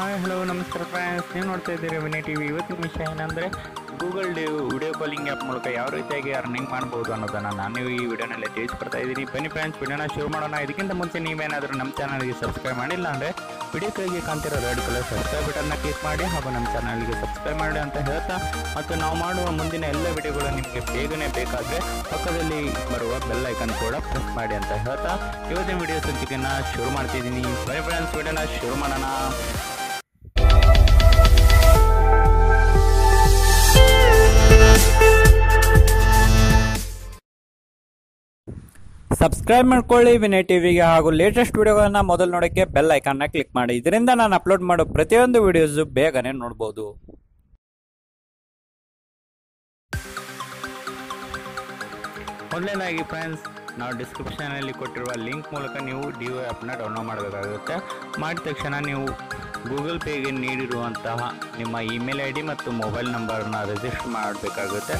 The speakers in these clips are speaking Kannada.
ಹಾಯ್ ಹಲೋ ನಮಸ್ಕಾರ ಫ್ರೆಂಡ್ಸ್ ನೀವು ನೋಡ್ತಾ ಇದ್ದೀರಿ ವಿನಿ ಟಿ ವಿ ಇವತ್ತಿನ ವಿಷಯ ಏನಂದರೆ ಗೂಗಲ್ ಡೇ ವಿಡಿಯೋ ಕಾಲಿಂಗ್ ಆ್ಯಪ್ ಮೂಲಕ ಯಾವ ರೀತಿಯಾಗಿ ಅರ್ನಿಂಗ್ ಮಾಡ್ಬೋದು ಅನ್ನೋದನ್ನು ನಾನು ಈ ವಿಡಿಯೋನಲ್ಲಿ ತಿಳಿಸ್ಕೊಡ್ತಾ ಇದ್ದೀನಿ. ಬನ್ನಿ ಫ್ರೆಂಡ್ಸ್ ವಿಡಿಯೋನ ಶುರು ಮಾಡೋಣ. ಇದಕ್ಕಿಂತ ಮುಂಚೆ ನೀವೇನಾದರೂ ನಮ್ಮ ಚಾನಲ್ಗೆ ಸಬ್ಸ್ಕ್ರೈಬ್ ಮಾಡಿಲ್ಲ ಅಂದರೆ ವಿಡಿಯೋ ಕೈಗೆ ಕಾಣ್ತಿರೋ ರೆಡ್ ಕಲರ್ ಸಬ್ಸ್ಕ್ರೈಬ್ ಬಟನ್ನ ಕ್ಲಿಕ್ ಮಾಡಿ ಹಾಗೂ ನಮ್ಮ ಚಾನಲ್ಗೆ ಸಬ್ಸ್ಕ್ರೈಬ್ ಮಾಡಿ ಅಂತ ಹೇಳ್ತಾ, ಮತ್ತು ನಾವು ಮಾಡುವ ಮುಂದಿನ ಎಲ್ಲ ವಿಡಿಯೋಗಳು ನಿಮಗೆ ಬೇಗನೆ ಬೇಕಾದರೆ ಪಕ್ಕದಲ್ಲಿ ಬರುವ ಬೆಲ್ ಐಕನ್ ಕೂಡ ಪ್ರೆಸ್ ಮಾಡಿ ಅಂತ ಹೇಳ್ತಾ, ಇವತ್ತಿನ ವಿಡಿಯೋ ಸಂಚಿಕೆಯನ್ನು ಶುರು ಮಾಡ್ತಿದ್ದೀನಿ. ಬನ್ನಿ ಫ್ರೆಂಡ್ಸ್ ವಿಡಿಯೋನ ಶುರು ಮಾಡೋಣ. ಸಬ್ಸ್ಕ್ರೈಬ್ ಮಾಡ್ಕೊಳ್ಳಿ ವಿನಯ್ ಟಿವಿಗೆ ಹಾಗೂ ಲೇಟೆಸ್ಟ್ ವಿಡಿಯೋಗಳನ್ನ ಮೊದಲು ನೋಡೋಕ್ಕೆ ಬೆಲ್ ಐಕಾನ್ನ ಕ್ಲಿಕ್ ಮಾಡಿ. ಇದರಿಂದ ನಾನು ಅಪ್ಲೋಡ್ ಮಾಡೋ ಪ್ರತಿಯೊಂದು ವಿಡಿಯೋಸ್ ಬೇಗನೆ ನೋಡ್ಬೋದು. ಮೊದಲನೇದಾಗಿ ಫ್ರೆಂಡ್ಸ್ ನಾವು ಡಿಸ್ಕ್ರಿಪ್ಷನಲ್ಲಿ ಕೊಟ್ಟಿರುವ ಲಿಂಕ್ ಮೂಲಕ ನೀವು ಡಿಒ ಆ್ಯಪ್ನ ಡೌನ್ಲೋಡ್ ಮಾಡಬೇಕಾಗುತ್ತೆ. ಮಾಡಿದ ತಕ್ಷಣ ನೀವು ಗೂಗಲ್ ಪೇಗೆ ನೀಡಿರುವಂತಹ ನಿಮ್ಮ ಇಮೇಲ್ ಐ ಡಿ ಮತ್ತು ಮೊಬೈಲ್ ನಂಬರನ್ನು ರಿಜಿಸ್ಟರ್ ಮಾಡಬೇಕಾಗುತ್ತೆ.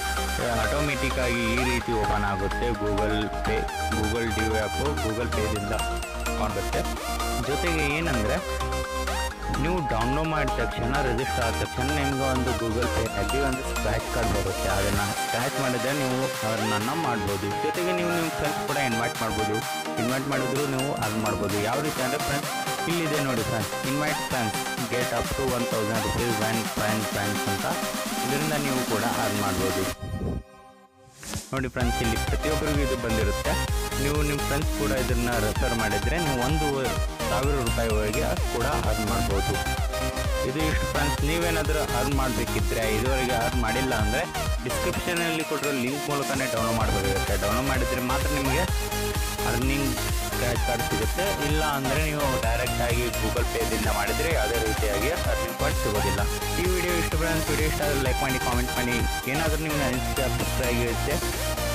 ಆಟೋಮೆಟಿಕ್ ಆಗಿ ಈ ರೀತಿ ಓಪನ್ ಆಗುತ್ತೆ. Google Pay, Google D app Google ಪೇದಿಂದ ಮಾಡುತ್ತೆ ಜೊತೆಗೆ ಏನಂದರೆ, ನೀವು ಡೌನ್ಲೋಡ್ ಮಾಡಿದ ತಕ್ಷಣ ರಿಜಿಸ್ಟರ್ ಆದ ತಕ್ಷಣ ನಿಮ್ಗೆ ಒಂದು ಗೂಗಲ್ ಪೇನಲ್ಲಿ ಒಂದು ಸ್ಕ್ರ್ಯಾಚ್ ಕಾರ್ಡ್ ಬರುತ್ತೆ. ಅದನ್ನು ಸ್ಕ್ರ್ಯಾಚ್ ಮಾಡಿದ್ರೆ ನೀವು ಅದನ್ನು ಮಾಡ್ಬೋದು. ಜೊತೆಗೆ ನೀವು ನಿಮ್ಮ ಫ್ರೆಂಡ್ಸ್ ಕೂಡ ಇನ್ವೈಟ್ ಮಾಡ್ಬೋದು. ಇನ್ವೈಟ್ ಮಾಡಿದ್ರು ನೀವು ಅದು ಮಾಡ್ಬೋದು. ಯಾವ ರೀತಿ ಅಂದರೆ ಫ್ರೆಂಡ್ಸ್ ಇಲ್ಲಿದೆ ನೋಡಿ friends invite friends get up to one thousand rupees one friends friends ಅಂತ. ಇದರಿಂದ ನೀವು ಕೂಡ ಅರ್ನ್ ಮಾಡ್ಬೋದು. ನೋಡಿ ಫ್ರೆಂಡ್ಸ್ ಇಲ್ಲಿ ಪ್ರತಿಯೊಬ್ಬರಿಗೂ ಇದು ಬಂದಿರುತ್ತೆ. ನೀವು ನಿಮ್ಮ ಫ್ರೆಂಡ್ಸ್ ಕೂಡ ಇದನ್ನ ರೆಫರ್ ಮಾಡಿದರೆ ನೀವು ಒಂದು ಸಾವಿರ ರೂಪಾಯಿವರೆಗೆ ಕೂಡ ಅರ್ನ್ ಮಾಡ್ಬೋದು. ಇದು ಇಷ್ಟು ಫ್ರೆಂಡ್ಸ್ ನೀವೇನಾದರೂ ಅರ್ನ್ ಮಾಡಬೇಕಿದ್ರೆ, ಇದುವರೆಗೆ ಅರ್ನ್ ಮಾಡಿಲ್ಲ ಅಂದರೆ ಡಿಸ್ಕ್ರಿಪ್ಷನಲ್ಲಿ ಕೊಟ್ಟಿರೋ ಲಿಂಕ್ ಮೂಲಕನೇ ಡೌನ್ಲೋಡ್ ಮಾಡಬೇಕಾಗುತ್ತೆ. ಡೌನ್ಲೋಡ್ ಮಾಡಿದರೆ ಮಾತ್ರ ನಿಮಗೆ ಅರ್ನಿಂಗ್ ಕ್ಯಾಶ್ ಕಾರ್ಡ್ ಸಿಗುತ್ತೆ. ಇಲ್ಲ ಅಂದರೆ ನೀವು ಡೈರೆಕ್ಟಾಗಿ ಗೂಗಲ್ ಪೇದಿಂದ ಮಾಡಿದರೆ ಯಾವುದೇ ರೀತಿಯಾಗಿ ಅರ್ನಿಂಗ್ ಪಾಯಿಂಟ್ ಸಿಗೋದಿಲ್ಲ. ಈ ವಿಡಿಯೋ ಇಷ್ಟ ಫ್ರೆಂಡ್ಸ್ ವಿಡಿಯೋ ಇಷ್ಟ ಆದರೆ ಲೈಕ್ ಮಾಡಿ ಕಾಮೆಂಟ್ ಮಾಡಿ. ಏನಾದರೂ ನಿಮ್ಮ ಅಭಿಪ್ರಾಯ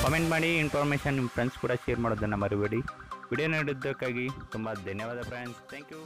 ಕಾಮೆಂಟ್ ಮಾಡಿ ಇನ್ಫಾರ್ಮೇಷನ್ ನಿಮ್ಮ ಫ್ರೆಂಡ್ಸ್ ಕೂಡ ಶೇರ್ ಮಾಡೋದನ್ನು ಮರಿಬೇಡಿ. ವಿಡಿಯೋ ನೋಡಿದ್ದಕ್ಕಾಗಿ ತುಂಬ ಧನ್ಯವಾದ ಫ್ರೆಂಡ್ಸ್ ಥ್ಯಾಂಕ್ ಯು